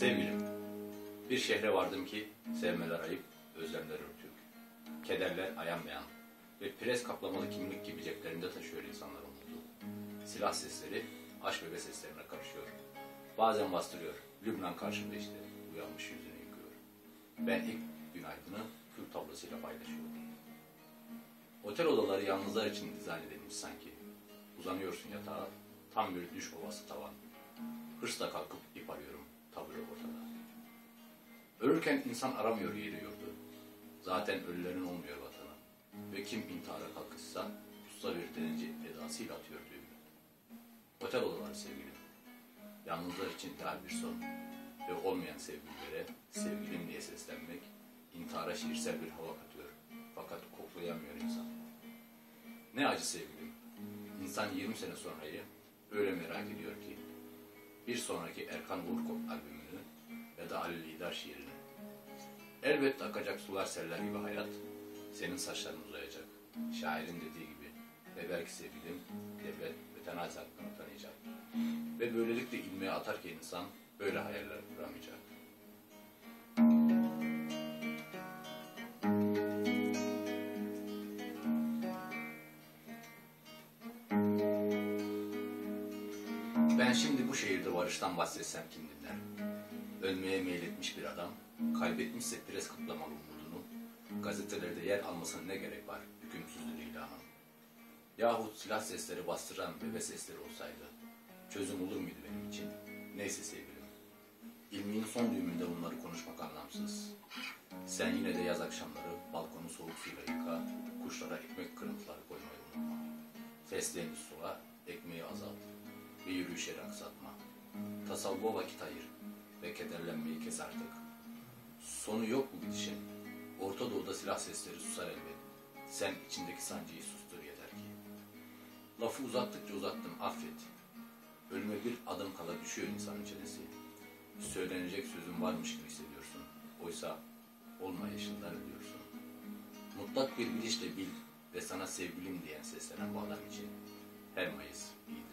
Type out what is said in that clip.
Sevgilim, bir şehre vardım ki sevmeler ayıp, özlemler örtük. Kederler ayanmayan ve pres kaplamalı kimlik gibi ceplerinde taşıyor insanlar umudu. Silah sesleri aşk bebe seslerine karışıyor. Bazen bastırıyor. Lübnan karşımda işte. Uyanmış yüzünü yıkıyor. Ben ilk günaydını kül tablosuyla paylaşıyorum. Otel odaları yalnızlar için dizayn edilmiş sanki. Uzanıyorsun yatağa, tam bir düş ovası tavan. Hırsla kalkıp ip arıyorum, tabure ortada. Ölürken insan aramıyor yeri yurdu. Zaten ölülerin olmuyor vatanı. Ve kim intihara kalkışsa, usta bir denizci edasıyla atıyor düğümü. Otel odaları sevgilim. Yalnızlar için ideal bir son. Ve olmayan sevgililere sevgilim diye seslenmek, intihara şiirsel bir hava katıyor. Fakat koklayamıyor insan. Ne acı sevgilim. İnsan 20 sene sonrayı öyle merak ediyor ki bir sonraki Erkan Uğur albümünü ya da Ali Lider şiirini. Elbette akacak sular seller gibi hayat, senin saçların uzayacak. Şairin dediği gibi. Ve belki sevgilim, devlet ve tenazi hakkını tanıyacak. Ve böylelikle ilmeğe atarken insan böyle hayaller kuramayacak. Ben şimdi bu şehirde varıştan bahsetsem kim dinler? Ölmeye meyletmiş bir adam, kaybetmişse pres kıplamalı umudunu, gazetelerde yer almasına ne gerek var hükümsüzlüğü ilanın? Yahut silah sesleri bastıran bebe sesleri olsaydı, çözüm olur muydu benim için? Neyse sevgilim, ilmin son düğümünde bunları konuşmak anlamsız. Sen yine de yaz akşamları balkonu soğuk suyla yıka, kuşlara ekmek kırıntıları koymayı unutma. Fesleğeni azalt ve yürüyüşleri aksatma. Tasavvuğa vakit ayır ve kederlenmeyi kes artık. Sonu yok bu gidişin. Orta Doğu'da silah sesleri susar elbet. Sen içindeki sancıyı sustur yeter ki. Lafı uzattıkça uzattım affet. Ölüme bir adım kala düşüyor insanın çenesi. Söylenecek sözün varmış gibi hissediyorsun. Oysa olmayışından ölüyorsun. Mutlak bir bilinçle bil ve sana sevgilim diyen seslenen bu adam için her Mayıs iyi